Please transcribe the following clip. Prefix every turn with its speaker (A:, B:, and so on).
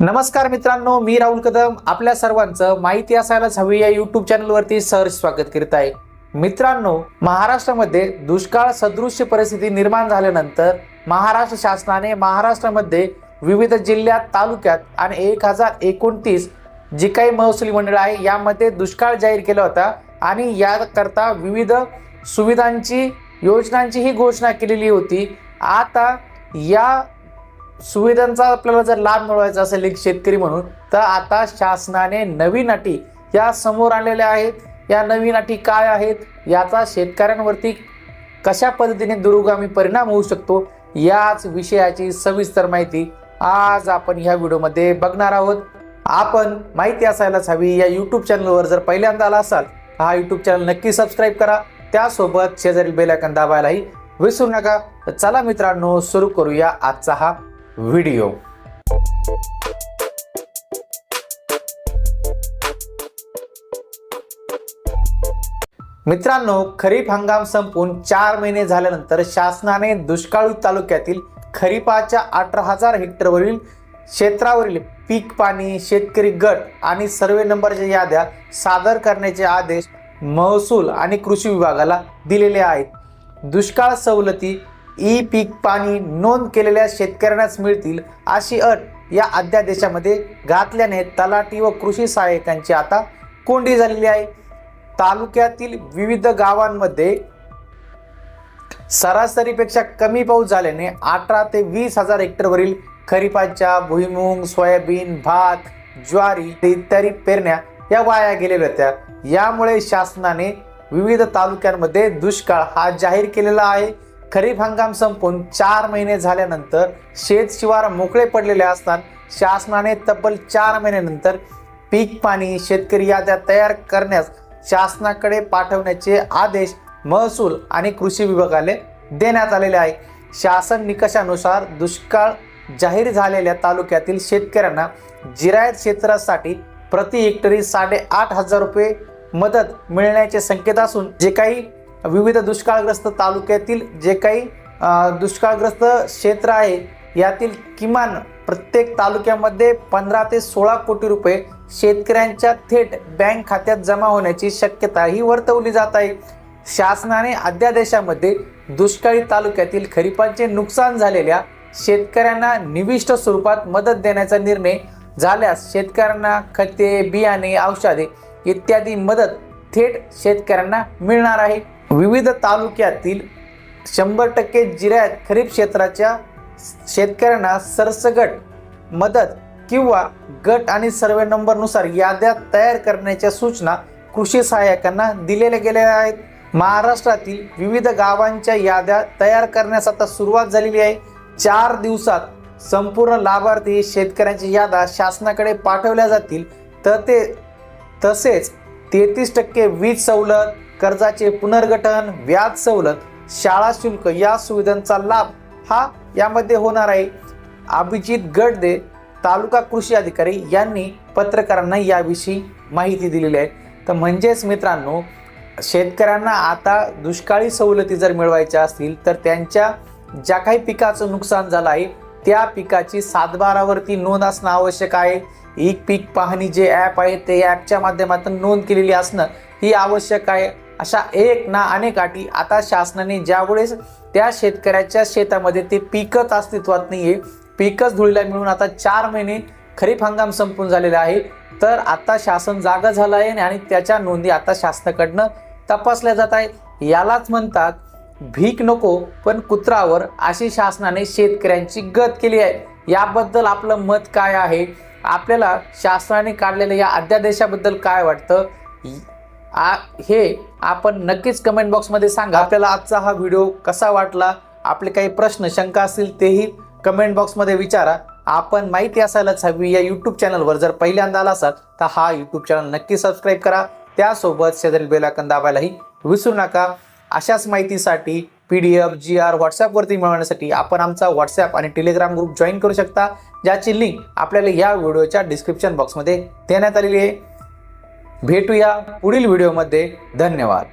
A: नमस्कार मित्रांनो मी राहुल कदम. आपल्या सर्वांचं माहिती असायलाच हवी या युट्यूब चॅनलवरती सहर्ष स्वागत करीत आहे. मित्रांनो महाराष्ट्रामध्ये दुष्काळ सदृश्य परिस्थिती निर्माण झाल्यानंतर महाराष्ट्र शासनाने महाराष्ट्रामध्ये विविध जिल्ह्यात तालुक्यात आणि एक हजार एकोणतीस जी काही महसुली मंडळ आहे यामध्ये दुष्काळ जाहीर केला होता आणि याकरता विविध सुविधांची योजनांची ही घोषणा केलेली होती. आता या सुविधांचा आपल्याला जर लाभ मिळवायचा असेल एक शेतकरी म्हणून तर आता शासनाने नवीन अटी या समोर आणलेल्या आहेत. या नवीन अटी काय आहेत? याचा शेतकऱ्यांवरती कशा पद्धतीने दुरुगामी परिणाम होऊ शकतो? याच विषयाची सविस्तर माहिती आज आपण ह्या व्हिडिओमध्ये बघणार आहोत. आपण माहिती असायलाच हवी या यूट्यूब चॅनलवर जर पहिल्यांदा आला असाल हा यूट्यूब चॅनल नक्की सबस्क्राईब करा. त्यासोबत शेजारील बेल आयकॉन दाबायलाही विसरू नका. चला मित्रांनो सुरू करूया आजचा हा व्हिडिओ. मित्रांनो खरीप हंगाम संपून चार महिने झाल्यानंतर शासनाने दुष्काळी तालुक्यातील खरीपाच्या अठरा हजार हेक्टरवरील क्षेत्रावरील पीक पाणी शेतकरी गट आणि सर्वे नंबरच्या याद्या सादर करण्याचे आदेश महसूल आणि कृषी विभागाला दिलेले आहेत. दुष्काळ सवलती ई पीक पाणी नोंद केलेल्या शेतकऱ्यांनाच मिळतील अशी अट या अध्यादेशामध्ये घातल्याने तलाठी व कृषी सहाय्यकांची आता कोंडी झालेली आहे. तालुक्यातील विविध गावांमध्ये सरासरीपेक्षा कमी पाऊस झाल्याने अठरा ते वीस हजार हेक्टरवरील खरीपाच्या भुईमुंग सोयाबीन भात ज्वारी इत्यादी पेरण्या या वाया गेलेल्या होत्या. यामुळे शासनाने विविध तालुक्यांमध्ये दुष्काळ हा जाहीर केलेला आहे. खरीप हंगाम संपून चार महिने झाल्यानंतर शेतशिवार मोकळे पडलेले असतात शासनाने तब्बल चार महिन्यानंतर पीक पाणी शेतकरी याद्या तयार करण्यास शासनाकडे पाठवण्याचे आदेश महसूल आणि कृषी विभागाने देण्यात आलेले आहे. शासन निकषानुसार दुष्काळ जाहीर झालेल्या तालुक्यातील शेतकऱ्यांना जिरायत क्षेत्रासाठी प्रति हेक्टरी साडेआठ हजार रुपये मदत मिळण्याचे संकेत असून जे काही विविध दुष्काळग्रस्त तालुक्यातील जे काही दुष्काळग्रस्त क्षेत्र आहे यातील किमान प्रत्येक तालुक्यामध्ये पंधरा ते सोळा कोटी रुपये शेतकऱ्यांच्या थेट बँक खात्यात जमा होण्याची शक्यता ही वर्तवली जात आहे. शासनाने अध्यादेशामध्ये दुष्काळी तालुक्यातील खरीपांचे नुकसान झालेल्या शेतकऱ्यांना निविष्ट स्वरूपात मदत देण्याचा निर्णय झाल्यास शेतकऱ्यांना खते बियाणे औषधे इत्यादी मदत थेट शेतकऱ्यांना मिळणार आहे. विविध तालुक्यातील शंभर टक्के जिऱ्यात खरीप क्षेत्राच्या शेतकऱ्यांना सरसगट मदत किंवा गट आणि सर्वे नंबरनुसार याद्या तयार करण्याच्या सूचना कृषी सहाय्यकांना दिलेल्या गेलेल्या आहेत. महाराष्ट्रातील विविध गावांच्या याद्या तयार करण्यास आता सुरुवात झालेली आहे. चार दिवसात संपूर्ण लाभार्थी शेतकऱ्यांच्या याद्या शासनाकडे पाठवल्या जातील. तर ते तसेच तेहतीस टक्के वीज सवलत कर्जाचे पुनर्गठन व्याज सवलत शाळा शुल्क या सुविधांचा लाभ हा यामध्ये होणार आहे. अभिजित गडदे तालुका कृषी अधिकारी यांनी पत्रकारांना याविषयी माहिती दिलेली आहे. तर म्हणजेच मित्रांनो शेतकऱ्यांना आता दुष्काळी सवलती जर मिळवायच्या असतील तर त्यांच्या ज्या काही पिकाचं नुकसान झालं आहे त्या पिकाची सातबारावरती नोंद असणं आवश्यक आहे. एक पीक पाहणी जे ॲप आहे ते ॲपच्या माध्यमातून नोंद केलेली असणं ही आवश्यक आहे. अशा एक ना अनेक अटी आता शासनाने ज्यावेळेस त्या शेतकऱ्याच्या शेतामध्ये ते पिकच अस्तित्वात नाही आहे पिकच धुळीला मिळून आता चार महिने खरीप हंगाम संपून झालेला आहे. तर आता शासन जागा झालं आहे आणि त्याच्या नोंदी आता शासनाकडनं तपासल्या जात आहेत. यालाच म्हणतात भीक नको पण कुत्रावर अशी शासनाने शेतकऱ्यांची गत केली आहे. याबद्दल आपलं मत काय आहे? आपल्याला शासनाने काढलेल्या या अध्यादेशाबद्दल काय वाटतं? आ- हे आपण नक्कीच कमेंट बॉक्समध्ये सांगा. आपल्याला आजचा हा व्हिडिओ कसा वाटला? आपले काही प्रश्न शंका असतील तेही कमेंट बॉक्समध्ये विचारा. आपण माहिती असायलाच हवी. या यूट्यूब चॅनलवर जर पहिल्यांदा आला असाल तर हा यूट्यूब चॅनल नक्की सबस्क्राईब करा. त्यासोबत शेजारील बेलाकन दाबायलाही विसरू नका. अशाच माहितीसाठी P D F G R व्हॉट्सॲपवरती मिळवण्यासाठी आपण आमचा व्हॉट्सॲप आणि टेलिग्राम ग्रुप जॉईन करू शकता ज्याची लिंक आपल्याला या व्हिडिओच्या डिस्क्रिप्शन बॉक्समध्ये देण्यात आलेली आहे. भेटूया पुढील व्हिडिओमध्ये धन्यवाद.